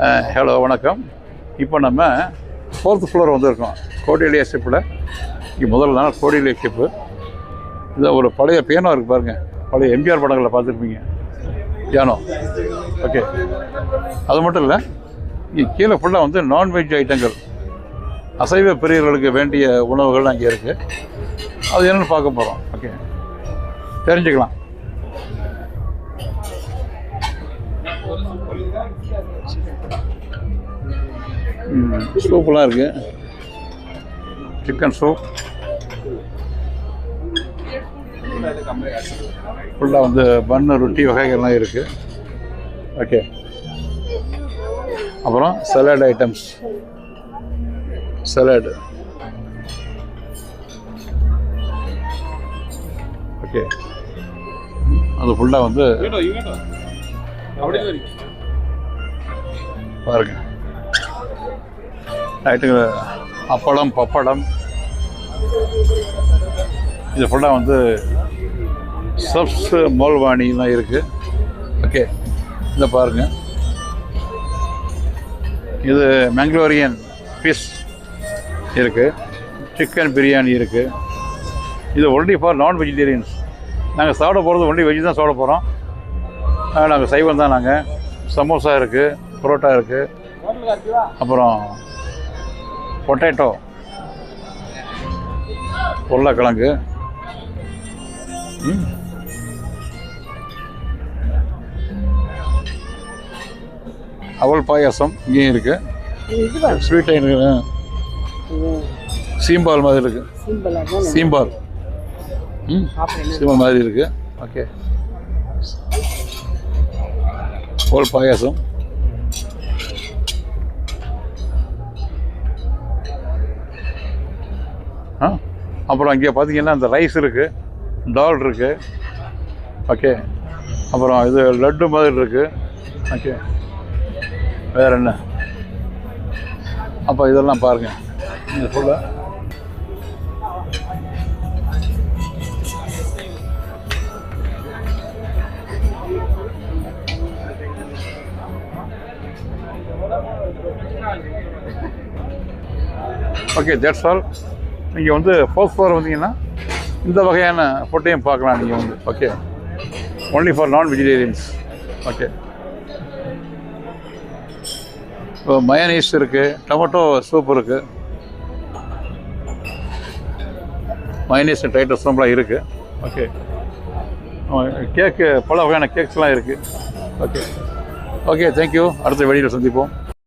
Hello வணக்கம். இப்போ நம்ம ஃபோர்த் ஃப்ளோர் வந்திருக்கோம். கோடியிலே ஷிப்பில் இங்கே முதல் நாள் கோடியிலே ஷிப்பு இது ஒரு பழைய பியானோ இருக்குது பாருங்கள் பழைய எம்ஜிஆர் படங்களில் பார்த்துருப்பீங்க. பியானோ ஓகே அது மட்டும் இல்லை இங்கே கீழே ஃபுல்லாக வந்து நான்வெஜ் ஐட்டங்கள் அசைவ பிரியர்களுக்கு வேண்டிய உணவுகள் அங்கே இருக்குது அது என்னென்னு பார்க்க போகிறோம் ஓகே தெரிஞ்சுக்கலாம். சூப்பெலாம் இருக்குது சிக்கன் சூப் ஃபுல்லாக வந்து பன்னு ரொட்டி வகைகள்லாம் இருக்குது ஓகே அப்புறம் சலாட் ஐட்டம்ஸ் சலாடு ஓகே அது ஃபுல்லாக வந்து பாருங்க. நைட்டுக்கு அப்பளம் பப்படம். இது ஃபுல்லாக வந்து சப்ஸ் மோல்வாணிலாம் இருக்குது ஓகே. இதை பாருங்க. இது மேங்களூரியன் ஃபிஷ் இருக்குது சிக்கன் பிரியாணி இருக்குது இது ஒன்லி ஃபார் நான் வெஜிடேரியன்ஸ் நாங்கள் சாப்பிட போகிறது ஒன்லி வெஜ் தான் சாப்பிட போகிறோம் நாங்கள் சைவம் தான் நாங்கள் சமோசா இருக்குது புரோட்டா இருக்குது அப்புறம் பொட்டேட்டோ உருளைக்கிழங்கு. ம். அவல் பாயாசம் இங்கேயும் இருக்குது ஸ்வீட் இருக்கு. சீம்பால் மாதிரி இருக்குது சீம்பால்? சீம்பால். மாதிரி இருக்குது ஓகே. ஹோல் பாயாசம் ஆ அப்புறம் இங்கே பார்த்தீங்கன்னா இந்த ரைஸ் இருக்குது டால் இருக்குது ஓகே அப்புறம் இது லட்டு மாதிரி இருக்குது ஓகே வேறு என்ன? அப்போ இதெல்லாம் பாருங்கள் இந்த ஃபுல்லாக ஓகே தட்ஸ் ஆல் நீங்கள் வந்து ஃபோர்த் ஃப்ளோர் வந்தீங்கன்னா இந்த வகையான ஃபுட்டையும் பார்க்கலாம் நீங்கள் வந்து. ஓகே ஒன்லி ஃபார் நான் வெஜிடேரியன்ஸ் ஓகே இப்போ மயனீஸ் இருக்குது டொமேட்டோ சூப் இருக்குது மயனீஸ் டைட்டஸ் சூப்லாம் இருக்குது ஓகே கேக்கு பல வகையான கேக்ஸ்லாம் இருக்குது ஓகே ஓகே தேங்க்யூ அடுத்த வெளியில் சந்திப்போம்.